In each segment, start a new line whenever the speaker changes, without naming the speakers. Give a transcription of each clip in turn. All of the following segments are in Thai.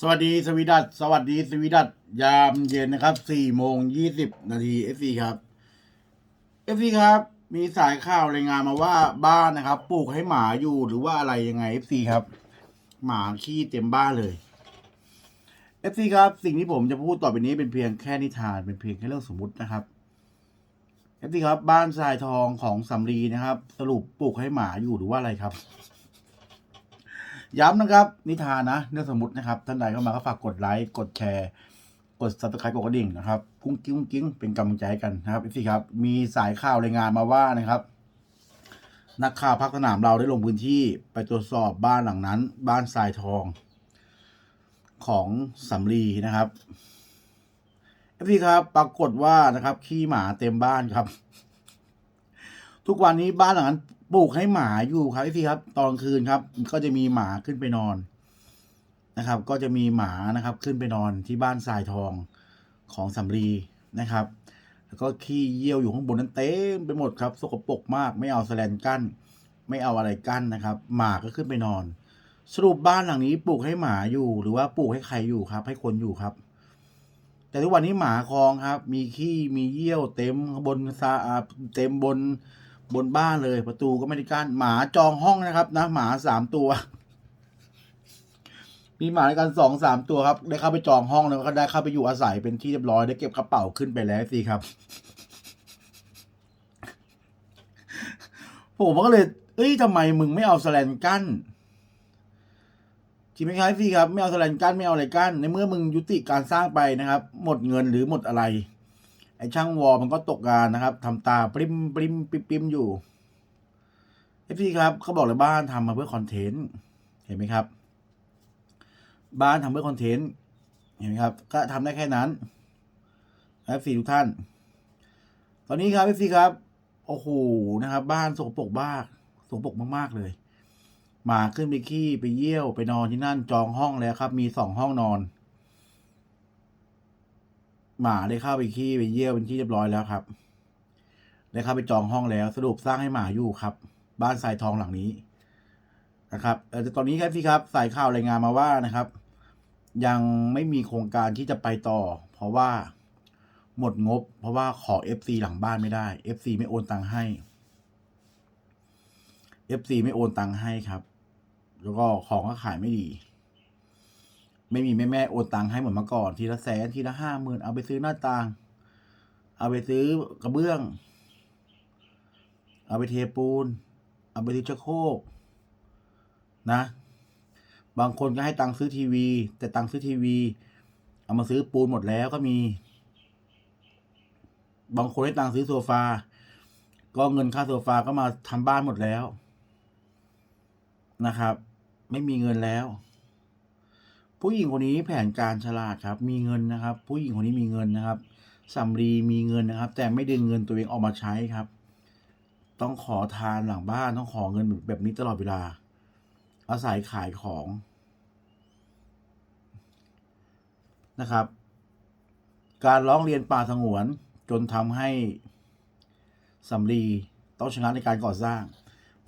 สวัสดีสวีดัตสวัสดีสวีดัตยามเย็นนะครับสี่โมงยี่สิบนาทีเอฟซีครับเอฟซีครับ มีสายข่าวรายงานมาว่าบ้านนะครับ ปลูกให้หมาอยู่หรือว่าอะไรยังไงเอฟซีครับ หมาขี้เต็มบ้านเลยเอฟซีครับ สิ่งที่ผมจะพูดต่อไปนี้เป็นเพียงแค่นิทานเป็นเพียงแค่เรื่องสมมุตินะครับเอฟซีครับ บ้านทรายทองของสำลีนะครับ สรุปปลูกให้หมาอยู่หรือว่าอะไรครับ ย้ำนะครับ นิทานนะเรื่องสมมตินะครับ ท่านใดเข้ามาก็ฝากกดไลค์กดแชร์ กด subscribe กดกระดิ่งนะครับกุ้งกิ้งกุ้งกิ้งเป็นกำลังใจให้กันนะครับพี่ครับ มีสายข่าวรายงานมาว่านะครับ นักข่าวพักสนามเราได้ลงพื้นที่ไปตรวจสอบบ้านหลังนั้น บ้านทรายทองของสำลีนะครับพี่ครับ ปรากฏว่านะครับขี้หมาเต็มบ้านครับ ทุกวันนี้บ้านหลังนั้น ปลูกให้หมาอยู่ครับพี่ครับ ตอนคืนครับ ก็จะมีหมาขึ้นไปนอนนะครับ ก็จะมีหมานะครับ ขึ้นไปนอนที่บ้านทรายทองของสำลีนะครับ แล้วก็ขี้เยี่ยวอยู่ข้างบนนั้นเต็มไปหมดครับ สกปรกมาก ไม่เอาแสแลนกั้น ไม่เอาอะไรกั้นนะครับ หมาก็ขึ้นไปนอน สรุปบ้านหลังนี้ปลูกให้หมาอยู่ หรือว่าปลูกให้ใครอยู่ครับ ให้คนอยู่ครับ แต่ทุกวันนี้หมาคลองครับ มีขี้มีเยี่ยวเต็มบนซาอ่าเต็มบน บนบ้านเลย ประตูก็ไม่ได้กั้นหมาจองห้องนะครับ นะ หมาสามตัว มีหมาด้วยกันสองสามตัวครับ ได้เข้าไปจองห้องแล้วก็ได้เข้าไปอยู่อาศัยเป็นที่เรียบร้อยได้เก็บกระเป๋าขึ้นไปแล้วสิครับ ผมก็เลย เอ้ยทำไมมึงไม่เอาสแลนกั้นจริงไหมครับพี่ครับ ไม่เอาสแลนกั้นไม่เอาอะไรกั้นในเมื่อมึงยุติการสร้างไปนะครับ หมดเงินหรือหมดอะไร อ้ช่างวอมันก็ตกงานนะครับทำตาปริมปริมปริมปริมอยู่เอฟซีครับเขาบอกเลยบ้านทำมาเพื่อคอนเทนต์เห็นไหมครับ บ้านทำเพื่อคอนเทนต์เห็นไหมครับ ก็ทำได้แค่นั้นเอฟซีทุกท่าน ตอนนี้ครับเอฟซีครับโอ้โหนะครับ บ้านสกปรกมากสกปรกมากๆเลยหมาขึ้นไปขี้ไปเยี่ยวไปนอนที่นั่นจองห้องแล้วครับ มีสองห้องนอน หมาได้เข้าไปขี้ไปเยี่ยวเป็นที่เรียบร้อยแล้วครับ ได้เข้าไปจองห้องแล้วสรุปสร้างให้หมาอยู่ครับ บ้านทรายทองหลังนี้นะครับเออแต่ตอนนี้ครับพี่ครับสายข่าวรายงานมาว่านะครับ ยังไม่มีโครงการที่จะไปต่อ เพราะว่าหมดงบ เพราะว่าขอ FC หลังบ้านไม่ได้ FC ไม่โอนตังค์ให้ FC ไม่โอนตังค์ให้ครับ แล้วก็ของก็ขายไม่ดี ไม่มีแม่แม่โอนตังค์ให้เหมือนเมื่อก่อน ทีละแสนทีละห้าหมื่นเอาไปซื้อหน้าต่าง เอาไปซื้อกระเบื้อง เอาไปเทปูน เอาไปซื้อชักโครกนะ บางคนก็ให้ตังค์ซื้อทีวี แต่ตังค์ซื้อทีวี เอามาซื้อปูนหมดแล้วก็มี บางคนให้ตังค์ซื้อโซฟา ก็เงินค่าโซฟาก็มาทำบ้านหมดแล้วนะครับ ไม่มีเงินแล้ว ผู้หญิงคนนี้แผนการฉลาดครับ มีเงินนะครับ ผู้หญิงคนนี้มีเงินนะครับสำลีมีเงินนะครับ แต่ไม่ดึงเงินตัวเองออกมาใช้ครับ ต้องขอทานหลังบ้านต้องขอเงินแบบนี้ตลอดเวลา อาศัยขายของนะครับ การร้องเรียนป่าสงวน จนทำให้สำลีต้องชนะในการก่อสร้าง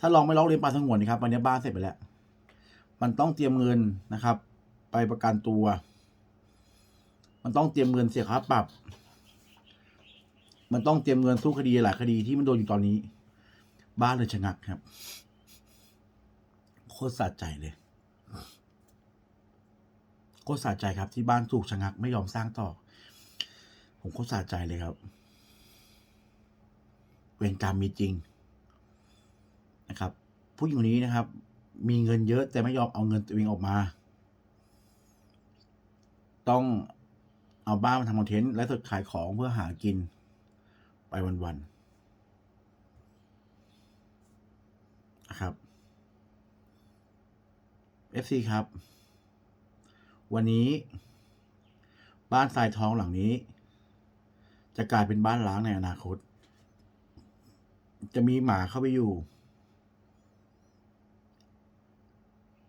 ถ้าลองไม่ร้องเรียนป่าสงวนนะครับวันนี้บ้านเสร็จไปแล้ว มันต้องเตรียมเงินนะครับ ไปประกันตัว มันต้องเตรียมเงินเสียค่าปรับ มันต้องเตรียมเงินสู้คดีหลายคดีที่มันโดนอยู่ตอนนี้ บ้านเลยชะงักครับ โคตรสะใจเลย โคตรสะใจครับ ที่บ้านถูกชะงักไม่ยอมสร้างต่อ ผมโคตรสะใจเลยครับ เวรกรรมมีจริงนะครับผู้หญิงคนนี้นะครับ มีเงินเยอะแต่ไม่ยอมเอาเงินตัวเองออกมา ต้องเอาบ้านมาทำคอนเทนต์และสดขายของเพื่อหากินไปวันๆนะครับ FC ครับ วันนี้บ้านทรายทองหลังนี้ จะกลายเป็นบ้านล้างในอนาคต จะมีหมาเข้าไปอยู่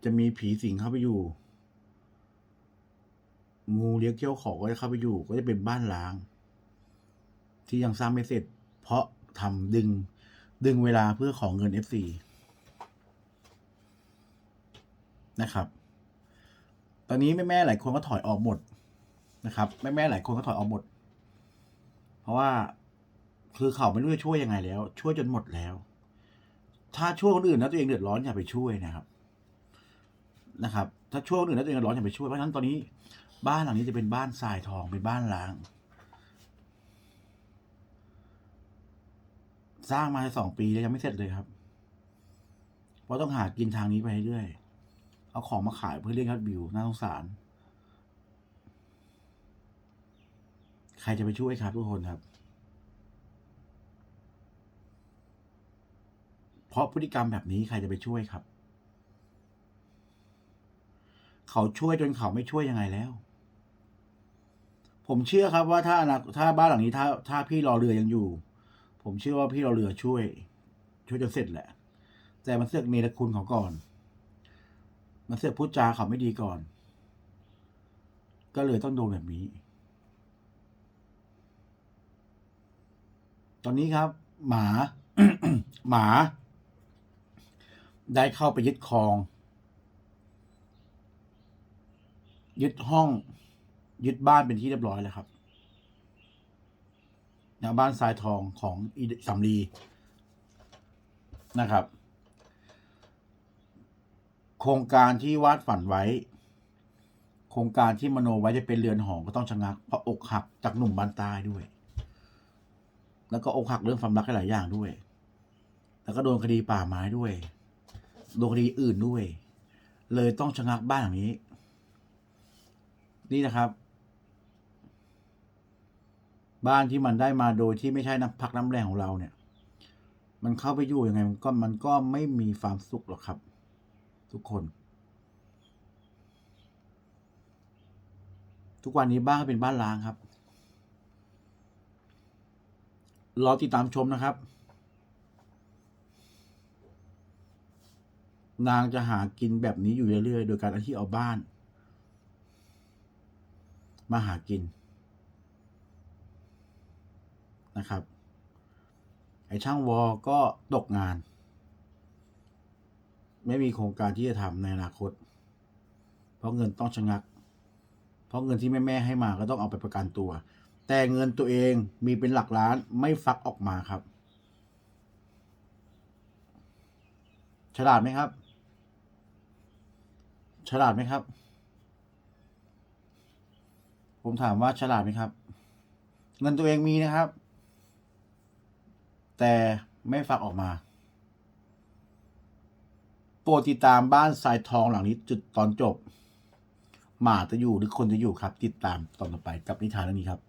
จะมีผีสิงเข้าไปอยู่ งูเลี้ยงเขี้ยวขอก็จะเข้าไปอยู่ ก็จะเป็นบ้านล้าง ที่ยังสร้างไม่เสร็จ เพราะทำดึงดึงเวลาเพื่อของเงิน FC นะครับ ตอนนี้แม่แม่ๆหลายคนก็ถอยออกหมดนะครับแม่แม่ๆหลายคนก็ถอยออกหมด เพราะว่าคือเขาไม่รู้จะช่วยยังไงแล้ว ช่วยจนหมดแล้ว ถ้าช่วยคนอื่นแล้วตัวเองเดือดร้อนอย่าไปช่วยนะครับ นะครับ ถ้าช่วยคนอื่นแล้วตัวเองเดือดร้อนอย่าไปช่วยเพราะฉะนั้นตอนนี้ บ้านหลังนี้จะเป็นบ้านทรายทองเป็นบ้านล้าง สร้างมาสองปีแล้วยังไม่เสร็จเลยครับ เพราะต้องหากินทางนี้ไปเรื่อยเอาของมาขายเพื่อเรียกยอดวิวน่าสงสาร ใครจะไปช่วยครับทุกคนครับ เพราะพฤติกรรมแบบนี้ใครจะไปช่วยครับ เขาช่วยจนเขาไม่ช่วยยังไงแล้ว ผมเชื่อครับว่าถ้านาถ้าบ้านหลังนี้ถ้าถ้าพี่รอเรือยังอยู่ ผมเชื่อว่าพี่รอเรือช่วย ช่วยจนเสร็จแหละ แต่มันเสือกเนรคุณเขาก่อน มันเสือกพูดจาเขาไม่ดีก่อน ก็เลยต้องโดนแบบนี้ ตอนนี้ครับ หมา หมา ได้เข้าไปยึดครอง ยึดห้อง ยึดบ้านเป็นที่เรียบร้อยแล้วครับแนวบ้านทรายทองของอีสำลีนะครับ โครงการที่วาดฝันไว้ โครงการที่มโนไว้จะเป็นเรือนหอก็ต้องชะงักเพราะอกหักจากหนุ่มบ้านใต้ด้วย แล้วก็อกหักเรื่องความรักหลายอย่างด้วย แล้วก็โดนคดีป่าไม้ด้วย โดนคดีอื่นด้วย เลยต้องชะงักบ้านหลังนี้ นี่นะครับ บ้านที่มันได้มาโดยที่ไม่ใช่น้ำพักน้ำแรงของเราเนี่ย มันเข้าไปอยู่ยังไง มันก็มันก็ไม่มีความสุขหรอกครับ ทุกคน ทุกวันนี้บ้านก็เป็นบ้านล้างครับรอติดตามชมนะครับ นางจะหากินแบบนี้อยู่เรื่อยๆ โดยการที่เอาบ้าน มาหากิน นะครับ ไอ้ช่างวอก็ตกงาน ไม่มีโครงการที่จะทำในอนาคต เพราะเงินต้องชะงัก เพราะเงินที่แม่แม่ให้มาก็ต้องเอาไปประกันตัว แต่เงินตัวเองมีเป็นหลักล้านไม่ฟักออกมาครับ ฉลาดไหมครับ ฉลาดไหมครับผมถามว่าฉลาดไหมครับ เงินตัวเองมีนะครับ แต่ไม่ฟักออกมาโปรดติดตามบ้านทรายทองหลังนี้จุดตอนจบ หมาจะอยู่หรือคนจะอยู่ครับ ติดตามตอนต่อไปกับนิทานเรื่องนี้ครับ